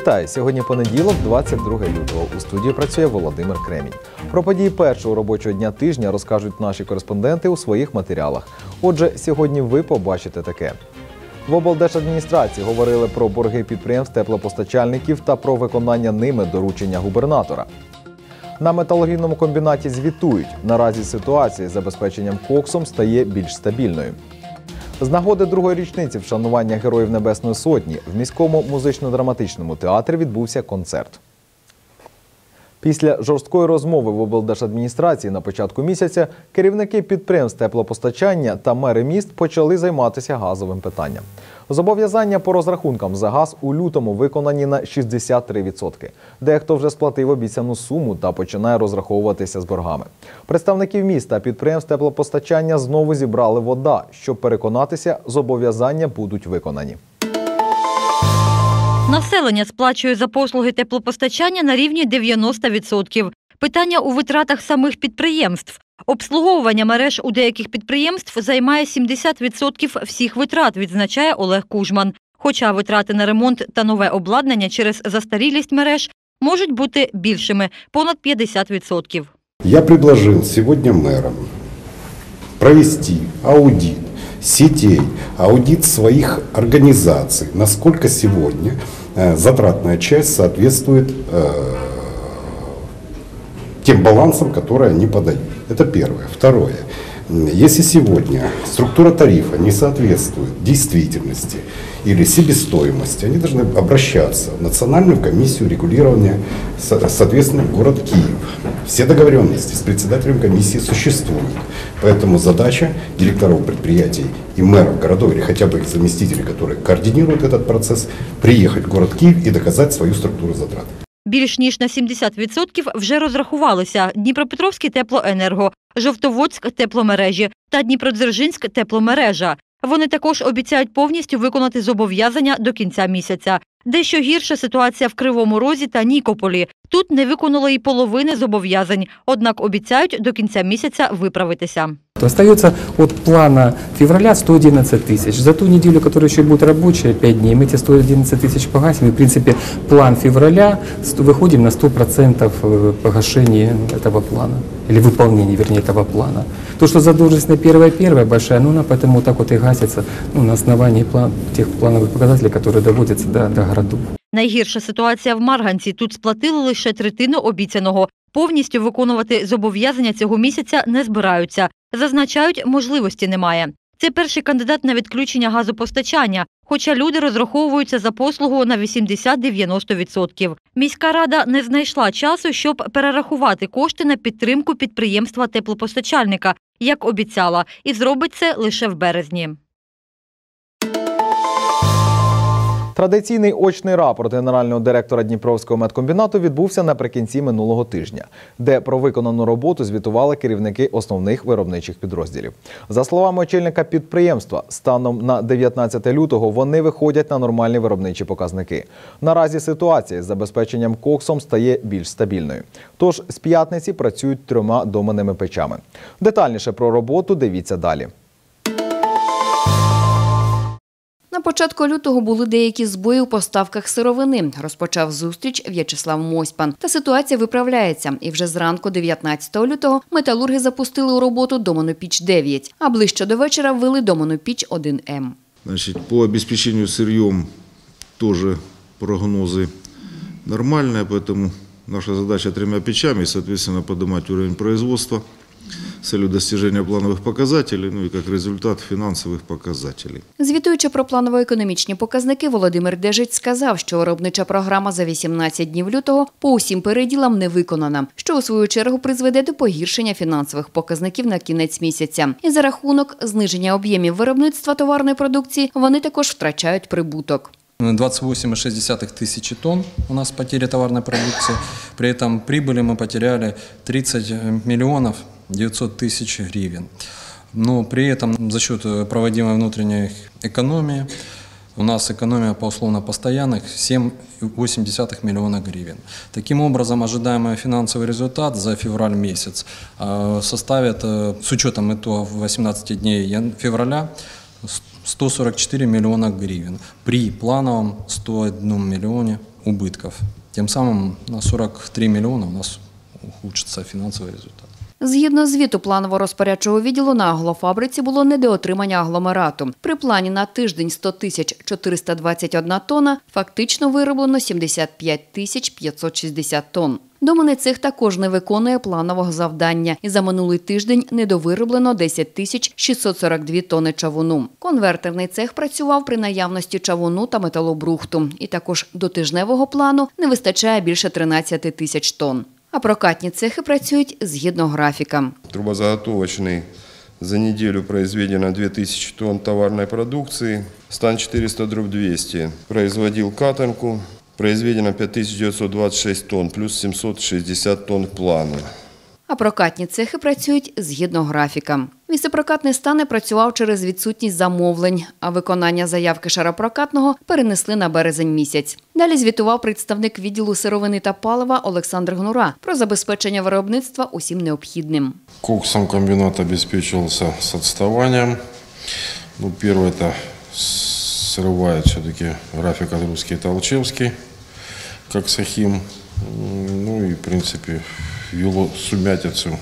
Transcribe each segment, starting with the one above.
Вітаю! Сьогодні понеділок, 22 лютого. У студії працює Володимир Кремінь. Про події першого робочого дня тижня розкажуть наші кореспонденти у своїх матеріалах. Отже, сьогодні ви побачите таке. В облдержадміністрації говорили про борги підприємств теплопостачальників та про виконання ними доручення губернатора. На металургійному комбінаті звітують. Наразі ситуація з забезпеченням коксом стає більш стабільною. З нагоди другої річниці вшанування Героїв Небесної Сотні в міському музично-драматичному театрі відбувся концерт. Після жорсткої розмови в облдержадміністрації на початку місяця керівники підприємств теплопостачання та мери міст почали займатися газовим питанням. Зобов'язання по розрахункам за газ у лютому виконані на 63%. Дехто вже сплатив обіцяну суму та починає розраховуватися з боргами. Представників міст та підприємств теплопостачання знову зібрали вода, щоб переконатися, зобов'язання будуть виконані. Населення сплачує за послуги теплопостачання на рівні 90%. Питання у витратах самих підприємств. Обслуговування мереж у деяких підприємств займає 70% всіх витрат, відзначає Олег Кужман. Хоча витрати на ремонт та нове обладнання через застарілість мереж можуть бути більшими понад 50%. Я предложил сегодня мэрам провести аудит сетей, аудит своих организаций, насколько сегодня э, затратная часть соответствует э, тем балансам, которые они подают. Это первое. Второе. Если сегодня структура тарифа не соответствует действительности или себестоимости, они должны обращаться в Национальную комиссию регулирования, со- соответственно, в город Киев. Все договоренности с председателем комиссии существуют. Поэтому задача директоров предприятий и мэров городов, или хотя бы их заместителей, которые координируют этот процесс, приехать в город Киев и доказать свою структуру затрат. Більш ніж на 70% вже розрахувалися Дніпропетровський теплоенерго, Жовтоводськ тепломережі та Дніпродзержинськ тепломережа. Вони також обіцяють повністю виконати зобов'язання до кінця місяця. Дещо гірша ситуація в Кривому Розі та Нікополі. Тут не виконали й половини зобов'язань, однак обіцяють до кінця місяця виправитися. То Остается от плана февраля 111 тысяч. За ту неделю, которая еще будет рабочая, 5 дней, мы эти 111 тысяч погасим. И, в принципе, план февраля, ст- выходим на 100% э, погашения этого плана. Или выполнения, вернее, этого плана. То, что задолженность на первое-первое большая, ну, она поэтому вот так вот и гасится ну, на основании план, тех плановых показателей, которые доводятся до, до городов. Найгірша ситуація в Марганці. Тут сплатили лише третину обіцяного. Повністю виконувати зобов'язання цього місяця не збираються. Зазначають, можливості немає. Це перший кандидат на відключення газопостачання, хоча люди розраховуються за послугу на 80-90%. Міська рада не знайшла часу, щоб перерахувати кошти на підтримку підприємства теплопостачальника, як обіцяла, і зробить це лише в березні. Традиційний очний рапорт генерального директора Дніпровського медкомбінату відбувся наприкінці минулого тижня, де про виконану роботу звітували керівники основних виробничих підрозділів. За словами очільника підприємства, станом на 19 лютого вони виходять на нормальні виробничі показники. Наразі ситуація з забезпеченням коксом стає більш стабільною. Тож з п'ятниці працюють трьома доменними печами. Детальніше про роботу дивіться далі. На початку лютого були деякі збої у поставках сировини. Розпочав зустріч В'ячеслав Мосьпан. Та ситуація виправляється. І вже зранку, 19 лютого, металурги запустили у роботу Домонопіч 9, а ближче до вечора ввели Домонопіч 1М. Значит, по обеспечению сырьем тоже прогнозы нормальные, поэтому наша задача тремя печами, соответственно, поднимать уровень производства с целью достижения плановых показателей, ну и как результат финансовых показателей. Звітуючи про планово-економічні показники, Володимир Дежиць сказав, що виробнича програма за 18 днів лютого по усім переділам не виконана, що у свою чергу призведе до погіршення фінансових показників на кінець місяця. І за рахунок зниження об'ємів виробництва товарної продукції вони також втрачають прибуток. 28,6 тысячи тонн у нас потери товарной продукции. При этом прибыли мы потеряли 30 миллионов 900 тысяч гривен. Но при этом за счет э, проводимой внутренней экономии у нас экономия по условно постоянных 7,8 миллиона гривен. Таким образом, ожидаемый финансовый результат за февраль месяц э, составит, э, с учетом итогов 18 дней февраля, 144 миллиона гривен при плановом 101 миллионе убытков. Тем самым на 43 миллиона у нас ухудшится финансовый результат. Згідно звіту планово-розпорядчого відділу на аглофабриці було недоотримання агломерату. При плані на тиждень 100 тисяч 421 тонна, фактично вироблено 75 тисяч 560 тонн. Домини цех також не виконує планового завдання, і за минулий тиждень недовироблено 10 тисяч 642 тонни чавуну. Конвертерний цех працював при наявності чавуну та металобрухту, і також до тижневого плану не вистачає більше 13 тисяч тонн. А прокатні цехи працюють згідно графіка. Трубозаготовочный за неделю произведено 2000 тонн товарної продукції, Стан 400 дробь 200 производил катанку. Произведено 5926 тонн, плюс 760 тонн плана. А прокатні цехи працюють згідно графіка. Віцепрокатний стане працював через відсутність замовлень, а виконання заявки шаропрокатного перенесли на березень місяць. Далі звітував представник відділу сировини та палива Олександр Гнура про забезпечення виробництва усім необхідним. Коксом комбинат обеспечивался с отставанием. Ну, первое это срывает все-таки график Адрусский и Толчевский, как Сахим. Ну и, в принципе, ввело сумятицу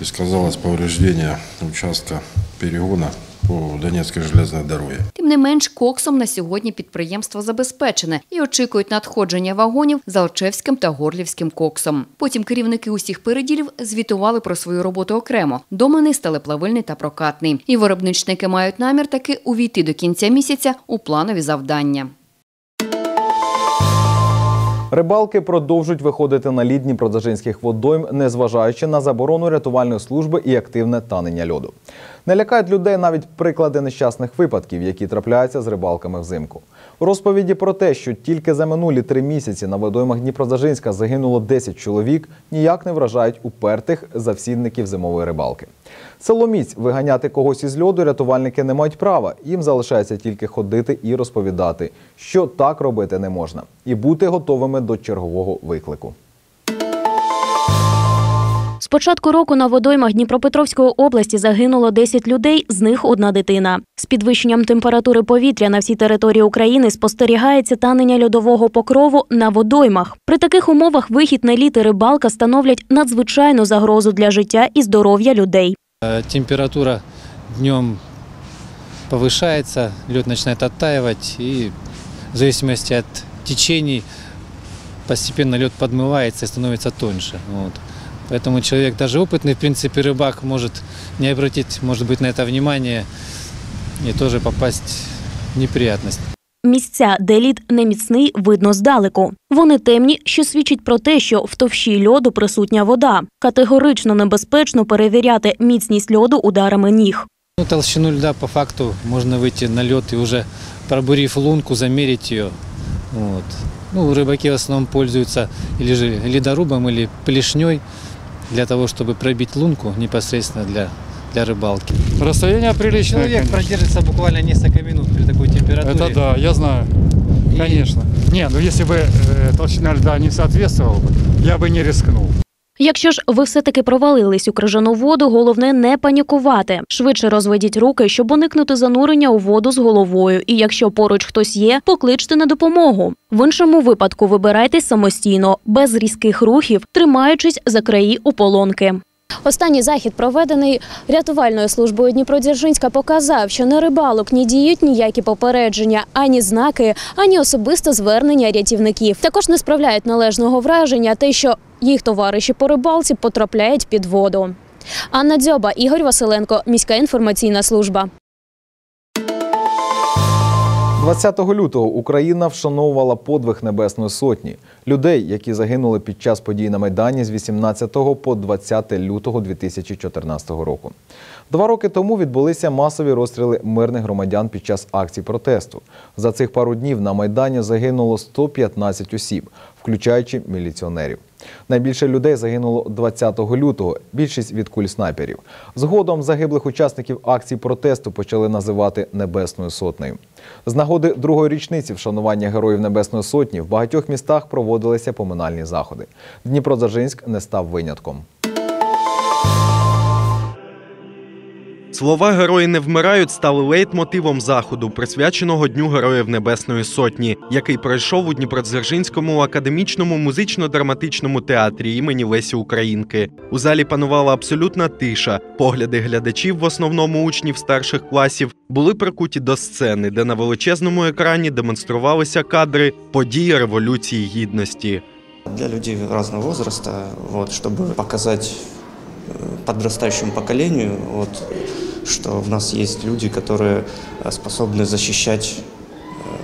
и сказалось повреждение участка перегона по Донецкой железной дороге. Тим не менш, коксом на сьогодні підприємство забезпечене і очікують надходження вагонів з Алчевським та Горлівським коксом. Потім керівники усіх переділів звітували про свою роботу окремо: доманий, сталеплавильний та прокатний. І виробничники мають намір таки увійти до кінця місяця у планові завдання. Рибалки продовжують виходити на лідні продажинських водойм, незважаючи на заборону рятувальної служби і активне танення льоду. Не лякають людей навіть приклади нещасних випадків, які трапляються з рибалками взимку. У розповіді про те, що тільки за минулі три місяці на водоймах Дніпродзержинська загинуло 10 чоловік, ніяк не вражають упертих завсідників зимової рибалки. Силоміць виганяти когось із льоду рятувальники не мають права. Їм залишається тільки ходити і розповідати, що так робити не можна, і бути готовими до чергового виклику. З початку року на водоймах Дніпропетровської області загинуло 10 людей, з них одна дитина. З підвищенням температури повітря на всій території України спостерігається танення льодового покрову на водоймах. При таких умовах вихід на лід і рибалка становлять надзвичайну загрозу для життя і здоров'я людей. Э, Температура днем повышается, лед начинает оттаивать, и в зависимости от течений постепенно лед подмывается и становится тоньше. Вот. Поэтому человек, даже опытный, в принципе, рыбак, может не обратить, может быть, на это внимание и тоже попасть в неприятность. Місця, де лід неміцний, видно здалеку. Вони темні, що свідчить про те, що в товщі льоду присутня вода. Категорично небезпечно перевіряти міцність льоду ударами ніг. Ну, толщину льда по факту можно выйти на лед и уже пробурив лунку, замерить ее. Вот. Ну, рыбаки в основном пользуются или же ледорубом, или плешней Для того, чтобы пробить лунку непосредственно для, для рыбалки. Расстояние приличное. Человек конечно. продержится буквально несколько минут при такой температуре. Это да, я знаю. И- Конечно. Не, ну если бы э, толщина льда не соответствовала бы, я бы не рискнул. Якщо ж ви все-таки провалились у крижану воду, головне не панікувати. Швидше розведіть руки, щоб уникнути занурення у воду з головою. І якщо поруч хтось є, покличте на допомогу. В іншому випадку вибирайтесь самостійно, без різких рухів, тримаючись за краї ополонки. Останній захід, проведений рятувальною службою Дніпродзержинська, показав, що на рибалок не діють ніякі попередження, ані знаки, ані особисто звернення рятівників. Також не справляють належного враження те, що їх товариші по рибалці потрапляють під воду. Анна Дзьоба, Ігор Василенко, міська інформаційна служба. 20 лютого Україна вшановувала подвиг Небесної Сотні людей, які загинули під час подій на Майдані з 18 по 20 лютого 2014 року. Два роки тому відбулися масові розстріли мирних громадян під час акцій протесту. За цих пару днів на Майдані загинуло 115 осіб, включаючи міліціонерів. Найбільше людей загинуло 20 лютого, більшість від куль снайперів. Згодом загиблих учасників акцій протесту почали називати Небесною сотнею. З нагоди другої річниці вшанування героїв Небесної сотні в багатьох містах проводилися поминальні заходи. Дніпродзержинськ не став винятком. Слова Герої не вмирають стали лейтмотивом заходу, присвяченого Дню Героїв Небесної Сотні, який пройшов у Дніпродзержинському академічному музично-драматичному театрі імені Лесі Українки. У залі панувала абсолютна тиша. Погляди глядачів, в основному учнів старших класів, були прикуті до сцени, де на величезному екрані демонструвалися кадри події Революції Гідності. Для людей разного возраста, вот, чтобы показать э, подрастающему поколению, вот, что в нас есть люди, которые э, способны защищать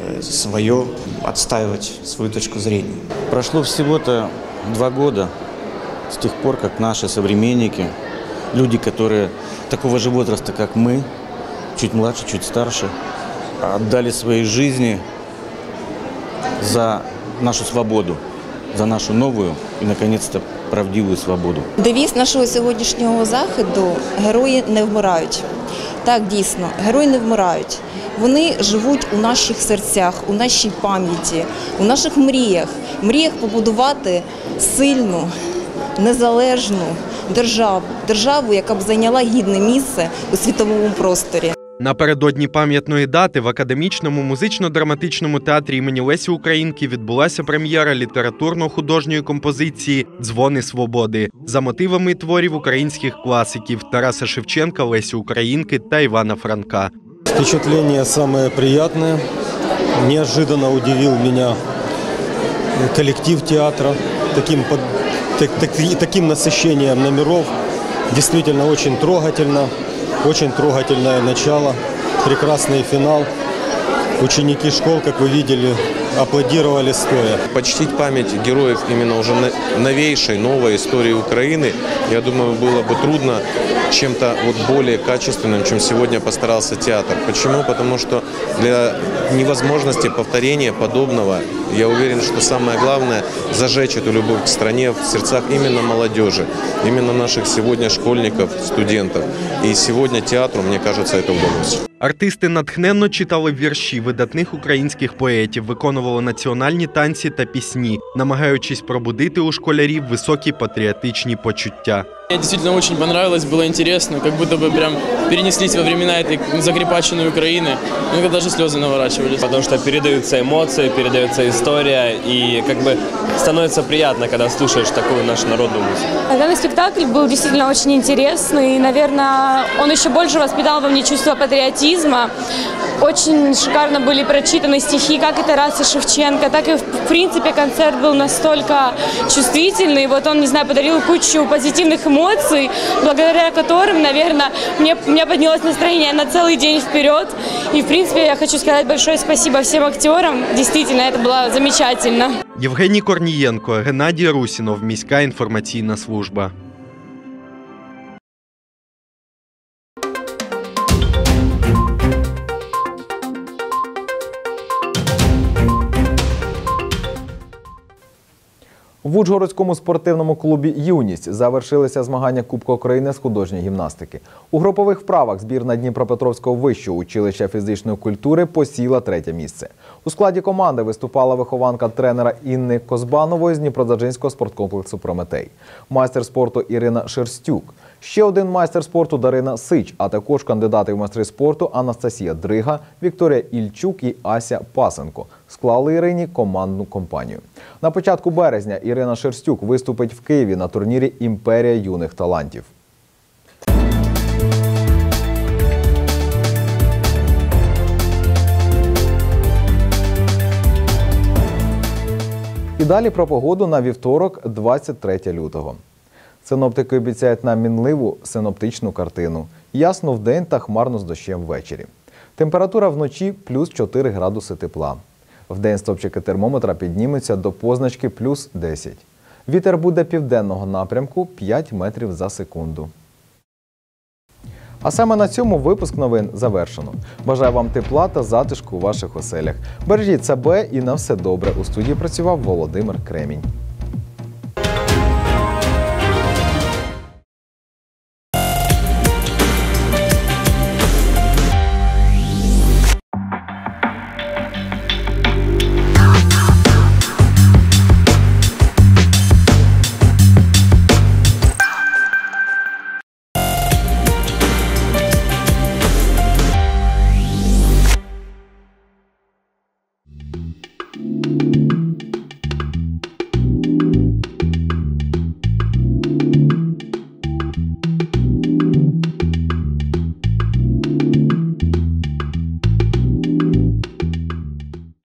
э, свое, отстаивать свою точку зрения. Прошло всего-то два года с тех пор, как наши современники, люди, которые такого же возраста, как мы, чуть младше, чуть старше, отдали свои жизни за нашу свободу, за нашу новую и, наконец-то, правдивую свободу. Девіз нашого сьогоднішнього заходу герої не вмирають. Так, дійсно, герої не вмирають. Вони живуть у наших серцях, у нашій пам'яті, у наших мріях, мріях побудувати сильну, незалежну державу, державу, яка б зайняла гідне місце у світовому просторі. Напередодні пам'ятної дати в академічному музично-драматичному театрі імені Лесі Українки відбулася прем'єра літературно-художньої композиції Дзвони свободи за мотивами творів українських класиків Тараса Шевченка, Лесі Українки та Івана Франка. Впечатление самое приятное. Неожиданно удивил меня коллектив театра таким, так- таким насыщением номеров. Действительно очень трогательно, очень трогательное начало, прекрасный финал. Ученики школ, как вы видели, аплодировали стоя. Почтить память героев именно уже новейшей, новой истории Украины, я думаю, было бы трудно чем-то вот более качественным, чем сегодня постарался театр. Почему? Потому что для невозможности повторения подобного, я уверен, что самое главное – зажечь эту любовь к стране в сердцах именно молодежи, именно наших сегодня школьников, студентов. И сегодня театру, мне кажется, это удалось. Артисти натхненно читали вірші видатних українських поетів, виконували національні танці та пісні, намагаючись пробудити у школярів високі патріотичні почуття. Мне действительно очень понравилось, было интересно, как будто бы прям перенеслись во времена этой закрепаченной Украины. Иногда даже слезы наворачивались. Потому что передаются эмоции, передается история, и как бы становится приятно, когда слушаешь такую нашу народную музыку. Данный спектакль был действительно очень интересный. И, наверное, он еще больше воспитал во мне чувство патриотизма. Очень шикарно были прочитаны стихи как и Тараса Шевченко, так и, в принципе, концерт был настолько чувствительный. Вот он, не знаю, подарил кучу позитивных эмоций, благодаря которым, наверное, мне, у меня поднялось настроение на целый день вперед. И, в принципе, я хочу сказать большое спасибо всем актерам. Действительно, это было замечательно. Євгеній Корнієнко, Геннадій Русінов, міська інформаційна служба. В Ужгородському спортивному клубі Юність завершилися змагання Кубка України з художньої гімнастики. У групових вправах збірна Дніпропетровського вищого училища фізичної культури посіла третє місце. У складі команди виступала вихованка тренера Інни Козбанової з Дніпродзержинського спорткомплексу Прометей, майстер спорту Ірина Шерстюк, ще один майстер спорту Дарина Сич, а також кандидати в майстри спорту Анастасія Дрига, Вікторія Ільчук і Ася Пасенко склали Ірині командну компанію. На початку березня Ірина Шерстюк виступить в Києві на турнірі Імперія юних талантів. І далі про погоду на вівторок, 23 лютого. Синоптики обіцяють нам мінливу синоптичну картину. Ясно вдень та хмарно з дощем ввечері. Температура вночі плюс 4 градуси тепла. Вдень стопчики термометра піднімуться до позначки плюс 10. Вітер буде південного напрямку 5 метрів за секунду. А саме на цьому випуск новин завершено. Бажаю вам тепла та затишку у ваших оселях. Бережіть себе і на все добре. У студії працював Володимир Кремінь.